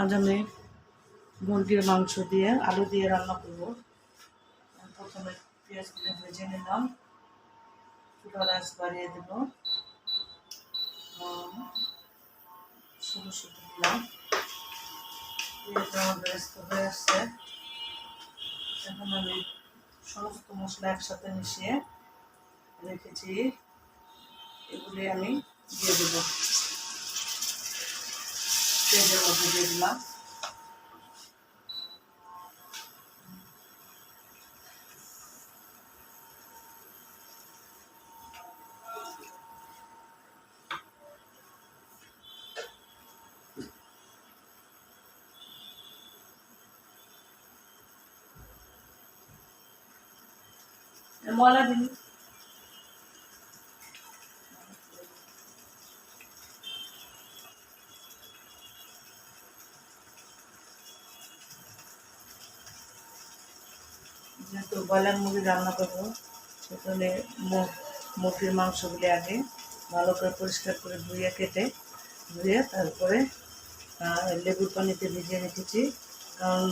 আজ আমি মুরগির মাংস দিয়ে আলু দিয়ে রান্না করব। প্রথমে পেঁয়াজগুলো ভেজে নিলাম। চুলা রাস বাড়িয়ে দেবো। ছোটো ছোটো দিলাম। পেঁয়াজ আমার ব্যস্ত হয়ে আসছে। এখন আমি সমস্ত মশলা একসাথে মিশিয়ে রেখেছি। এগুলি আমি দিয়ে দেবো। পেঁয়াজের মধ্যে দিয়ে দিলাম ময়লা দিন যেহেতু ব্রয়লার মুরগি রান্না করব। সেখানে মুরগির মাংসগুলি আগে ভালো করে পরিষ্কার করে ধুয়ে কেটে, ধুয়ে তারপরে লেবুর পানিতে ভিজিয়ে রেখেছি। কারণ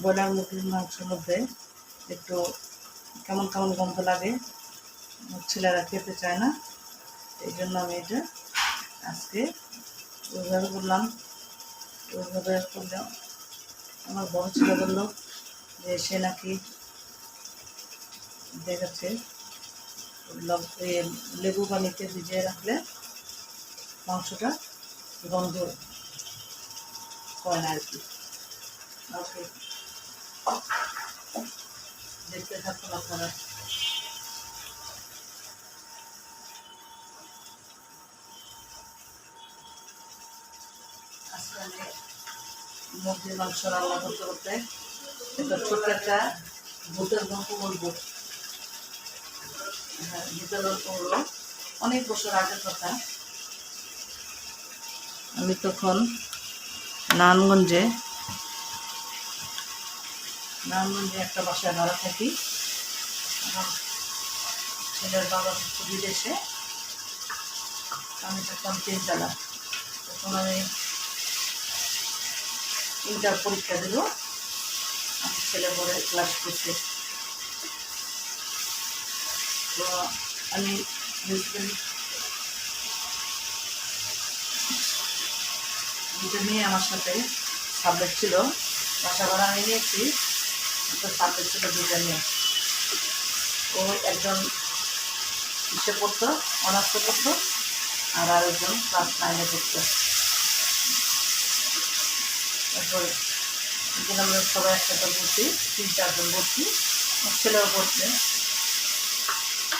ব্রয়লার মুরগির মাংসের মধ্যে একটু কেমন কেমন গন্ধ লাগে, ছেলেরা খেতে চায় না। এই জন্য আমি এটা আজকে ওইভাবে করলাম। ওইভাবে করলে আমার বড় ছেলে বলল যে, সে নাকি দেখাচ্ছে। লব- পানিতে ভিজিয়ে রাখলে মাংসটা গন্ধ হয় না আর কি। ওকে। দেখতে থাকুন আপনারা। মুরগির মাংস রান্না করতে করতে একটা ছোট্ট একটা ভূতের গল্প বলব। ভূতের হলো অনেক বছর আগের কথা। আমি তখন নারায়ণগঞ্জে নারায়ণগঞ্জে একটা বাসায় ভাড়া থাকি। ছেলের বাবা বিদেশে। আমি থাকতাম তিনতলা। তখন আমি ইন্টার পরীক্ষা দিল। আমার ছেলে পরে ক্লাস করছে। তো আমি দুটো মেয়ে আমার সাথে সাবজেক্ট ছিল বাসা ভাড়া আমি নিয়েছি তো সাবজেক্ট ছিল দুটো মেয়ে ও একজন ইসে পড়তো অনার্সে পড়তো আর আরেকজন ক্লাস নাইনে পড়তো তারপরে আমরা সবাই একসাথে বসি তিন চারজন বসি ছেলেও পড়ছে।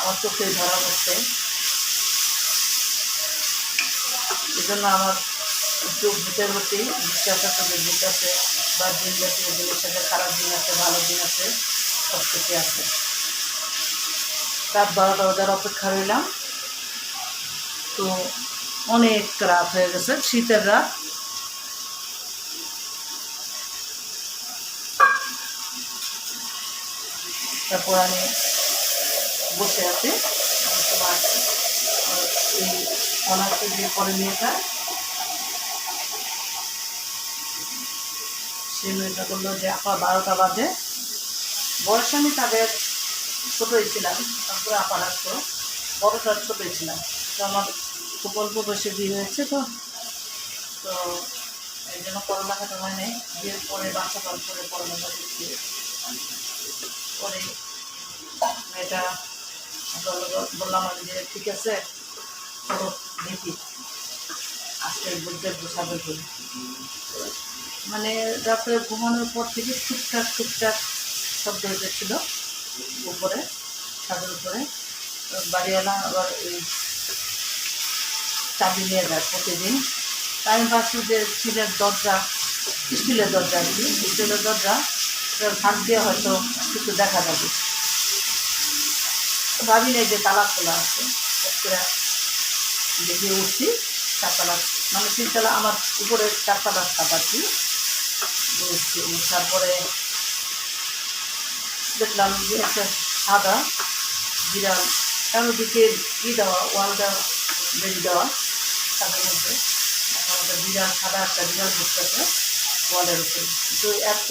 আমার চোখে ধরা পড়ছে। এই জন্য আমার একটু ভূতের প্রতি বিশ্বাস আছে যে ভূত আছে, বা দিন জাতীয় দিনের সাথে খারাপ দিন আছে, ভালো দিন আছে, সব কিছু আছে। রাত বারোটা বাজার অপেক্ষা রইলাম। তো অনেক রাত হয়ে গেছে, শীতের রাত। তারপর আমি বসে আছে। তোমার এই অনার্সে দিয়ে পরে মেয়েটা। সে মেয়েটা বলল যে, আপা, বারোটা বাজে। বয়সে আমি তাদের ছোটোই ছিলাম। তারপরে আপার আসতো বড়টা ছোটোই ছিলাম। তো আমার খুব অল্প বয়সে বিয়ে হয়েছে তো। তো এই জন্য পড়ালেখাটা হয় নাই। বিয়ের পরে বাচ্চা পাল করে পড়ালেখা করছি। পরে মেয়েটা বললাম আমি যে ঠিক আছে চলো দেখি আজকে বসাবে করি মানে রাত্রে ঘুমানোর পর থেকে টুকটাক টুকটাক শব্দ হয়েছিল উপরে, ছাদের উপরে। বাড়িওয়ালা আবার এই চাবি নিয়ে যায় প্রতিদিন। আমি ভাবছি যে স্টিলের দরজা স্টিলের দরজা আর কি, স্টিলের দরজা ভাগ দিয়ে হয়তো কিছু দেখা যাবে। ভাবি নেই যে তালা খোলা আছে করে দেখে উঠছি, চারতলা মানে তিনতলা আমার উপরে চারতলা ছাদ আর কি তারপরে দেখলাম যে একটা সাদা বিড়াল চারোদিকে ই দেওয়া ওয়ালটা বেরি দেওয়া সাদার মধ্যে। একটা বিড়াল, সাদা একটা বিড়াল বসতেছে ওয়ালের উপরে। তো এত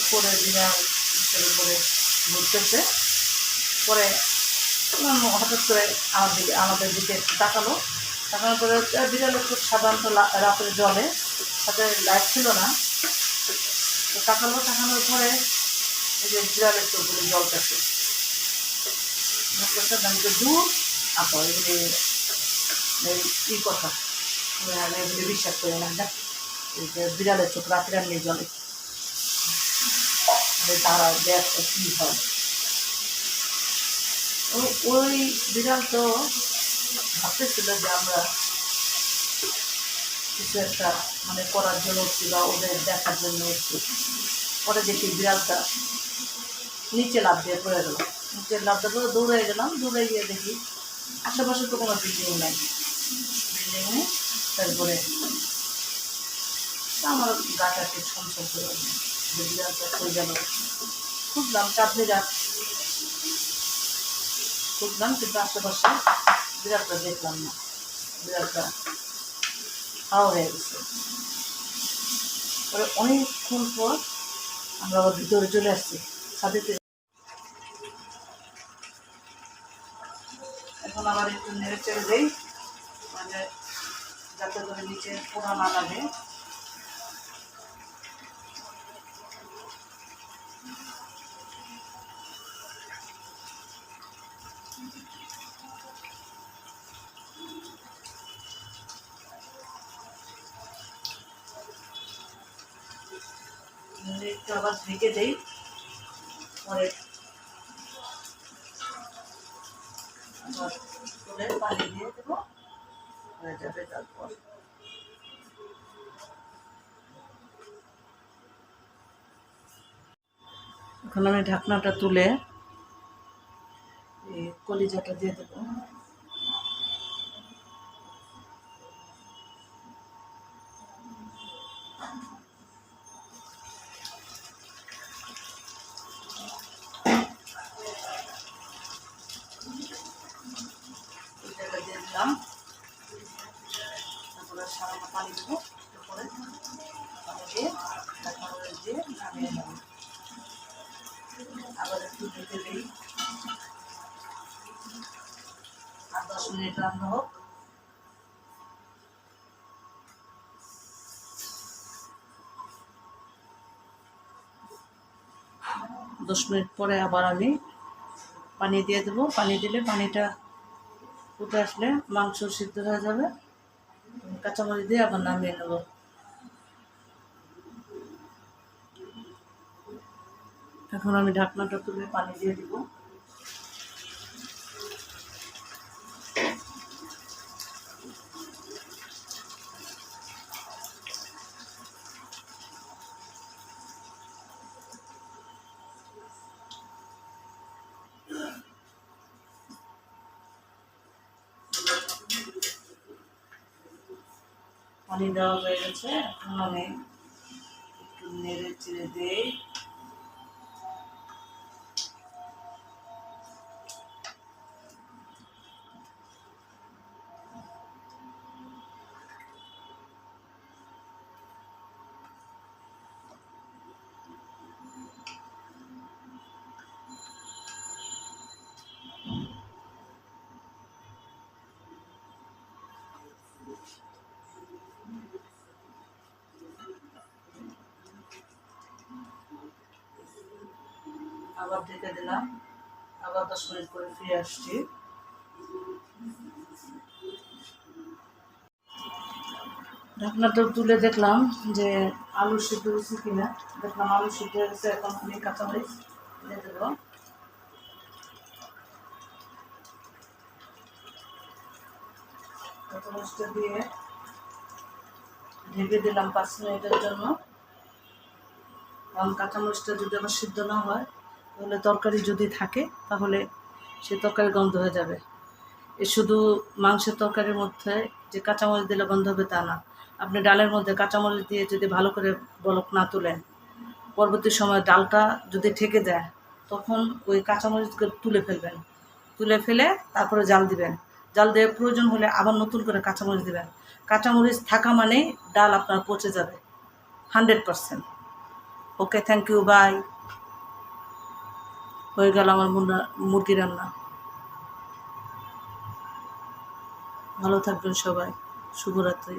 উপরে বিড়াল, উপরে ঘুরতেছে। পরে হঠাৎ করে আমার দিকে আমাদের দিকে একটু তাকালো। তাকানোর পরে বিড়াল একটু সাধারণত রাতের জলে সাথে লাইট ছিল না। তো তাকালো, তাকানোর পরে এই যে বিড়ালের চোখগুলো জল কাছে দূর। আপা এগুলি ই কথা। এগুলি বিশ্বাস করি না যে বিড়ালের চোখ রাত্রে আমি জলে তারা দেখ কী হয়। ওই বিড়াল তো ভাবতেছিল যে আমরা কিছু একটা মানে করার জন্য বা ওদের দেখার জন্য উঠছি। পরে দেখি বিড়ালটা নিচে লাভ দিয়ে পড়ে গেল। নিচে লাভ দিয়ে পড়ে দৌড়ে গেলাম, দৌড়ে গিয়ে দেখি আশেপাশে তো কোনো বিল্ডিং নাই। বিল্ডিং নেই, তারপরে আমার গাটাকে ছমছম করে বিড়ালটা হয়ে গেল। খুঁজলাম চাঁদনি রাত খুঁজলাম কিন্তু আশেপাশে বিড়ালটা দেখলাম না। বিড়ালটা খাওয়া হয়ে গেছে। পরে অনেকক্ষণ পর আমরা আবার ভিতরে চলে আসছি, ছাদেতে। এখন আবার একটু নেড়ে চেড়ে দেই মানে যাতে করে নিচে পোড়া না লাগে। একটু আবার ঢেকে দেই। পরে দেবো। এখন আমি ঢাকনাটা তুলে কলিজাটা দিয়ে দেবো। আবার একটু ঢেকে দিই। আর দশ মিনিট রান্না হোক। দশ মিনিট পরে আবার আমি পানি দিয়ে দেবো। পানি দিলে পানিটা ফুটে আসলে মাংস সিদ্ধ হয়ে যাবে। কাঁচামরিচ দিয়ে আবার নামিয়ে নেব। এখন আমি ঢাকনাটা তুলে পানি দিয়ে দিব। পানি দেওয়া হয়ে গেছে। এখন আমি একটু নেড়ে চেড়ে দিই। আবার ঢেকে দিলাম। আবার দশ মিনিট করে ফিরে আসছি। ঢাকনাটা তুলে দেখলাম যে আলু সিদ্ধ হয়েছে কিনা। দেখলাম আলু সিদ্ধ হয়ে গেছে, এখন আমি কাঁচামরিচ দিয়ে দেবো। কাঁচামরিচটা দিয়ে ঢেকে দিলাম পাঁচ মিনিটের জন্য। কারণ কাঁচামরিচটা যদি আবার সিদ্ধ না হয় তাহলে তরকারি যদি থাকে, তাহলে সে তরকারি গন্ধ হয়ে যাবে। এ শুধু মাংসের তরকারির মধ্যে যে কাঁচামরিচ দিলে গন্ধ হবে তা না। আপনি ডালের মধ্যে কাঁচামরিচ দিয়ে যদি ভালো করে বলক না তুলেন, পরবর্তী সময় ডালটা যদি ঠেকে যায়, তখন ওই কাঁচামরিচকে তুলে ফেলবেন। তুলে ফেলে তারপরে জাল দিবেন। জাল দিয়ে প্রয়োজন হলে আবার নতুন করে কাঁচামরিচ দিবেন। কাঁচামরিচ থাকা মানেই ডাল আপনার পচে যাবে। Hundred percent. Okay, thank you, bye. হয়ে গেল আমার মুরগি রান্না। ভালো থাকবেন সবাই। শুভরাত্রি।